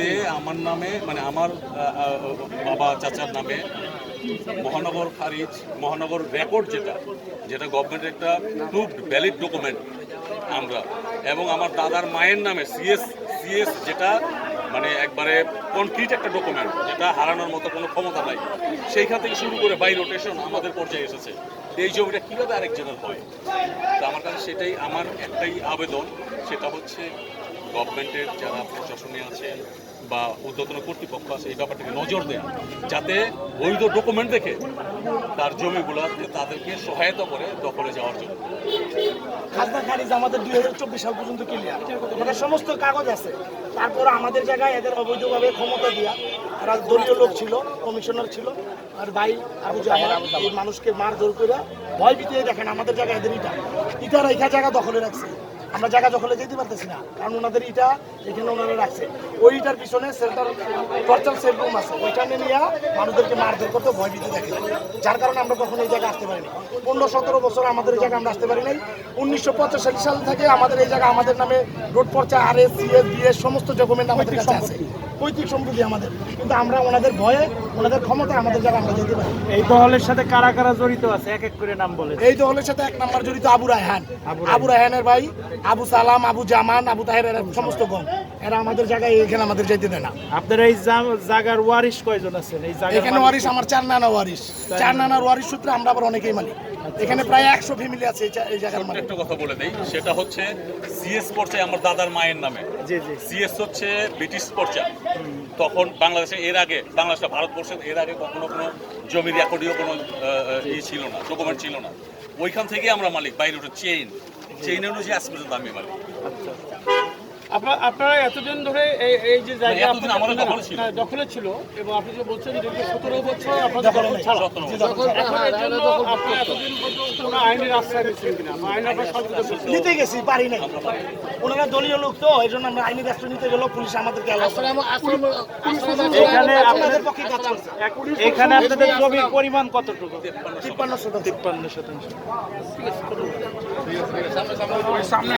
জমিতে আমার নামে মানে আমার বাবা চাচার নামে মহানগর খারিজ, মহানগর রেকর্ড যেটা যেটা গভর্নমেন্টের একটা প্রুভড ভ্যালিড ডকুমেন্ট আমরা। এবং আমার দাদার মায়ের নামে সিএস সিএস যেটা মানে একবারে কনক্রিট একটা ডকুমেন্ট যেটা হারানোর মতো কোনো ক্ষমতা নাই। সেইখান থেকে শুরু করে বাই রোটেশন আমাদের পর্যায়ে এসেছে। এই জমিটা কীভাবে আরেকজনের হয়? তো আমার কাছে সেটাই, আমার একটাই আবেদন, সেটা হচ্ছে গভর্নমেন্টের যারা প্রশাসনে আছেন বা উদ্যতন কর্তৃপক্ষ আছে, এই ব্যাপারটাকে নজর দেয়া, যাতে বৈধ ডকুমেন্ট দেখে তার জমিগুলো তাদেরকে সহায়তা করে দখলে যাওয়ার জন্য। খাজনা খারিজ আমাদের দুই হাজার চব্বিশ সাল পর্যন্ত ক্লিয়ার আমাদের সমস্ত কাগজ আছে। তারপর আমাদের জায়গায় এদের অবৈধভাবে ক্ষমতা দিয়া এরা দলীয় লোক ছিল, কমিশনার ছিল, আর ভাই আবু এই মানুষকে মারধর করে ভয় বিতিয়ে দেখেন আমাদের জায়গায় এদের ইটা। ইটার এইখা জায়গা দখলে রাখছে। আমরা জায়গা দখলে যেতে পারতেছি না। কারণ ওনাদের ইটা এখানে ওনারা রাখছে। ওই ইটার পিছনে সেন্টার টর্চার সেল রুম আছে। ওইখানে নিয়ে নিয়ে মানুষদেরকে মারধর করতে ভয় ভীতি দেখে। যার কারণে আমরা কখনো এই জায়গায় আসতে পারিনি। পনেরো সতেরো বছর আমাদের এই জায়গায় আমরা আসতে পারি নাই। উনিশশো পঁচাশি সাল থেকে আমাদের এই জায়গা আমাদের নামে রোড পর্চা R S C S B S সমস্ত ডকুমেন্ট আমাদের কাছে আছে। পৈতৃক সম্পত্তি আমাদের। কিন্তু আমরা ওনাদের ভয়ে ওনাদের ক্ষমতা আমাদের জায়গায় আমরা যেতে পারি এই দলের সাথে কারা কারা জড়িত আছে? এক এক করে নাম বলে এই দলের সাথে এক নাম্বার জড়িত আবু রায়হান। আবু রায়হানের ভাই আবু সালাম আবু জামান আবু তাহের এরা সমস্ত গম এরা আমাদের জায়গায় এখানে আমাদের যেতে দেয় না। আপনার এই জাগার ওয়ারিশ কয়জন আছেন? এই জায়গার এখানে ওয়ারিশ আমার চার নানা ওয়ারিশ। চার নানার ওয়ারিশ সূত্রে আমরা আবার অনেকেই মালিক। এখানে প্রায় একশো ফ্যামিলি আছে এই জায়গার মালিক। একটা কথা বলে দেই সেটা হচ্ছে সিএস পর্যায়ে আমার দাদার মায়ের নামে। জি জি। সিএস হচ্ছে ব্রিটিশ পর্যায়ে তখন বাংলাদেশে এর আগে বাংলাদেশে ভারতবর্ষের এর আগে কখনো কোনো জমির রেকর্ডীয় কোনো ই ছিল না ডকুমেন্ট ছিল না। ওইখান থেকে আমরা মালিক বাইরে ওটা চেইন চেইন অনুযায়ী আজ পর্যন্ত আমি মালিক আপনার আপনারা এতদিন ধরে এই এই যে জায়গা দখলে ছিল। হ্যাঁ, দখলে ছিল এবং আপনি যে বলছেন দীর্ঘ সতেরো বছর আপনাদের দখল ছাড়া। এতদিন পর্যন্ত কোনো আইনের আশ্রয় নিচ্ছেন কিনা? আইন আপনার নিতে গেছি পারি নাই। ওনারা দলীয় লোক তো এই জন্য আমরা আইনি রাষ্ট্র নিতে গেলেও পুলিশ আমাদেরকে এখানে আপনাদের পক্ষে কাজ করছে। এখানে আপনাদের জমির পরিমাণ কতটুকু? তিপ্পান্ন শতাংশ। তিপ্পান্ন শতাংশ।